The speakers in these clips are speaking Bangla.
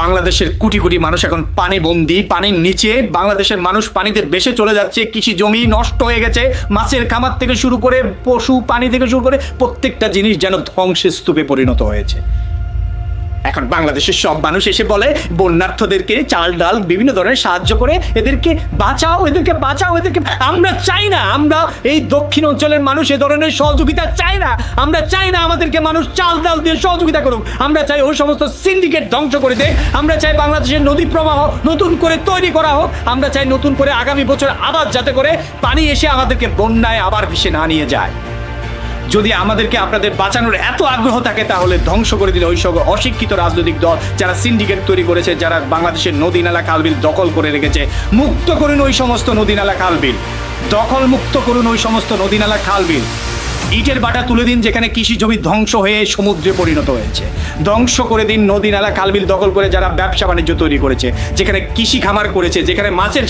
বাংলাদেশের কোটি কোটি মানুষ এখন পানি বন্দি পানির নিচে। বাংলাদেশের মানুষ পানিতে বেশে চলে যাচ্ছে, কৃষি জমি নষ্ট হয়ে গেছে, মাছের খামার থেকে শুরু করে, পশু, পানি থেকে শুরু করে প্রত্যেকটা জিনিস যেন ধ্বংসের স্তূপে পরিণত হয়েছে। এখন বাংলাদেশের সব মানুষ এসে বলে, বন্যার্থদেরকে চাল, ডাল, বিভিন্ন ধরনের সাহায্য করে এদেরকে বাঁচাও এদেরকে বাঁচাও, এদেরকে আমরা চাই না, আমরা এই দক্ষিণ অঞ্চলের মানুষ এ ধরনের সহযোগিতা চাই না, আমরা চাই না আমাদেরকে মানুষ চাল, ডাল দিয়ে সহযোগিতা করুক, আমরা চাই ওই সমস্ত সিন্ডিকেট ধ্বংস করে দেয় আমরা চাই বাংলাদেশের নদী প্রবাহ নতুন করে তৈরি করা হোক, আমরা চাই নতুন করে আগামী বছর আবার যাতে করে পানি এসে আমাদেরকে বন্যায় আবার ভেসে না নিয়ে যায়। যদি আমাদেরকে আপনাদের বাঁচানোর এত আগ্রহ থাকে, তাহলে ধ্বংস করে দিলে ওই সব অশিক্ষিত রাজনৈতিক দল, যারা সিন্ডিকেট তৈরি করেছে, যারা বাংলাদেশের নদী নালা খালবিল দখল করে রেখেছে, মুক্ত করুন ওই সমস্ত নদী নালা খালবিল দখল মুক্ত করুন ওই সমস্ত নদী নালা খালবিল ইটের বাটা তুলে দিন যেখানে কৃষি জমি ধ্বংস হয়ে সমুদ্রে পরিণত হয়েছে। ধ্বংস করে দিন নদী, নালা, কালবিল দখল করে যারা ব্যবসা বাণিজ্য তৈরি করেছে, যেখানে কৃষি খামার করেছে, যেখানে মাছের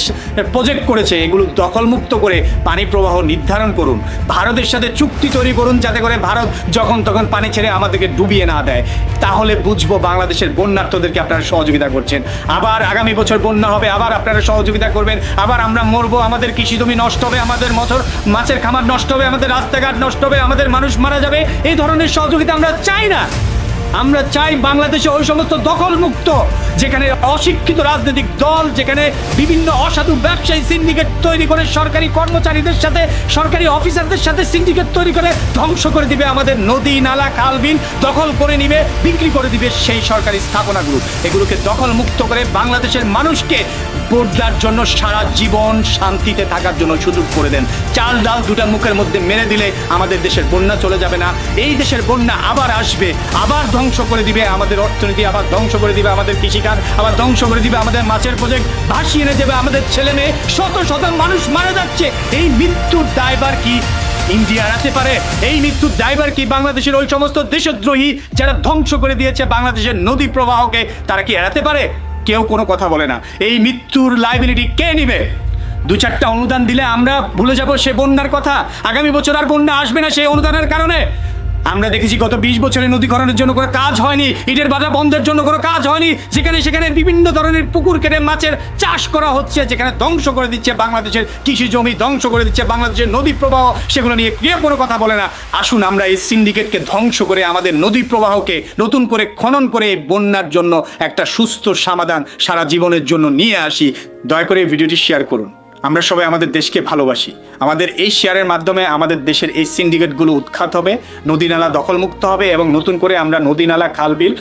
প্রজেক্ট করেছে, এগুলো দখলমুক্ত করে পানি প্রবাহ নির্ধারণ করুন। ভারতের সাথে চুক্তি তৈরি করুন যাতে করে ভারত যখন তখন পানি ছেড়ে আমাদেরকে ডুবিয়ে না দেয়। তাহলে বুঝব বাংলাদেশের বন্যার্থদেরকে আপনারা সহযোগিতা করছেন। আবার আগামী বছর বন্যা হবে, আবার আপনারা সহযোগিতা করবেন, আবার আমরা মরবো, আমাদের কৃষি জমি নষ্ট হবে, আমাদের মছর মাছের খামার নষ্ট হবে, আমাদের রাস্তাঘাট নষ্ট হবে আমাদের মানুষ মারা যাবে। এই ধরনের সহযোগিতা আমরা চাই না। আমরা চাই বাংলাদেশে ওই সমস্ত দখল মুক্ত যেখানে অশিক্ষিত রাজনৈতিক দল, যেখানে বিভিন্ন অসাধু ব্যবসায়ী সিন্ডিকেট তৈরি করে সরকারি কর্মচারীদের সাথে, সরকারি অফিসারদের সাথে সিন্ডিকেট তৈরি করে ধ্বংস করে দিবে আমাদের নদী, নালা খাল বিল দখল করে নিবে, বিক্রি করে দিবে সেই সরকারি স্থাপনাগুলো। এগুলোকে দখল মুক্ত করে বাংলাদেশের মানুষকে বদলার জন্য সারা জীবন শান্তিতে থাকার জন্য সুযোগ করে দেন। চাল ডাল দুটা মুখের মধ্যে মেরে দিলে আমাদের দেশের বন্যা চলে যাবে না। এই দেশের বন্যা আবার আসবে, আবার ধ্বংস করে দিবে আমাদের অর্থনীতি, আবার ধ্বংস করে দিবে আমাদের কৃষিকাজ, আবার ধ্বংস করে দিবে আমাদের মাছের প্রজেক্ট ভাসিয়ে এনে দেবে আমাদের ছেলে মেয়ে। শত শত মানুষ মারা যাচ্ছে। এই মৃত্যুর দায়বার কি ইন্ডিয়া এড়াতে পারে? এই মৃত্যুর দায়বার কি বাংলাদেশের ওই সমস্ত দেশদ্রোহী যারা ধ্বংস করে দিয়েছে বাংলাদেশের নদী প্রবাহকে, তারা কি এড়াতে পারে? কেউ কোনো কথা বলে না। এই মৃত্যুর লাইবিলিটি কে নিবে? দু চারটা অনুদান দিলে আমরা ভুলে যাব সে বন্যার কথা। আগামী বছর আর বন্যা আসবে না সেই অনুদানের কারণে। আমরা দেখেছি গত বিশ বছরে নদীকরণের জন্য কোনো কাজ হয়নি, ইটের বাধা বন্ধের জন্য কোনো কাজ হয়নি, যেখানে সেখানে বিভিন্ন ধরনের পুকুর কেটে মাছের চাষ করা হচ্ছে, যেখানে ধ্বংস করে দিচ্ছে বাংলাদেশের কৃষি জমি, ধ্বংস করে দিচ্ছে বাংলাদেশের নদী প্রবাহ, সেগুলো নিয়ে কেউ কোনো কথা বলে না। আসুন আমরা এই সিন্ডিকেটকে ধ্বংস করে আমাদের নদী প্রবাহকে নতুন করে খনন করে এই বন্যার জন্য একটা সুস্থ সমাধান সারা জীবনের জন্য নিয়ে আসি। দয়া করে ভিডিওটি শেয়ার করুন। আমরা সবাই আমাদের দেশকে ভালোবাসি। আমাদের এই শেয়ারের মাধ্যমে আমাদের দেশের এই সিন্ডিকেটগুলো উৎখাত হবে, নদী নালা দখলমুক্ত হবে এবং নতুন করে আমরা নদী নালা খালবিল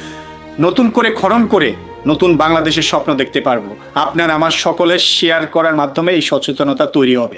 নতুন করে খনন করে নতুন বাংলাদেশের স্বপ্ন দেখতে পারব। আপনার, আমার সকলের শেয়ার করার মাধ্যমে এই সচেতনতা তৈরি হবে।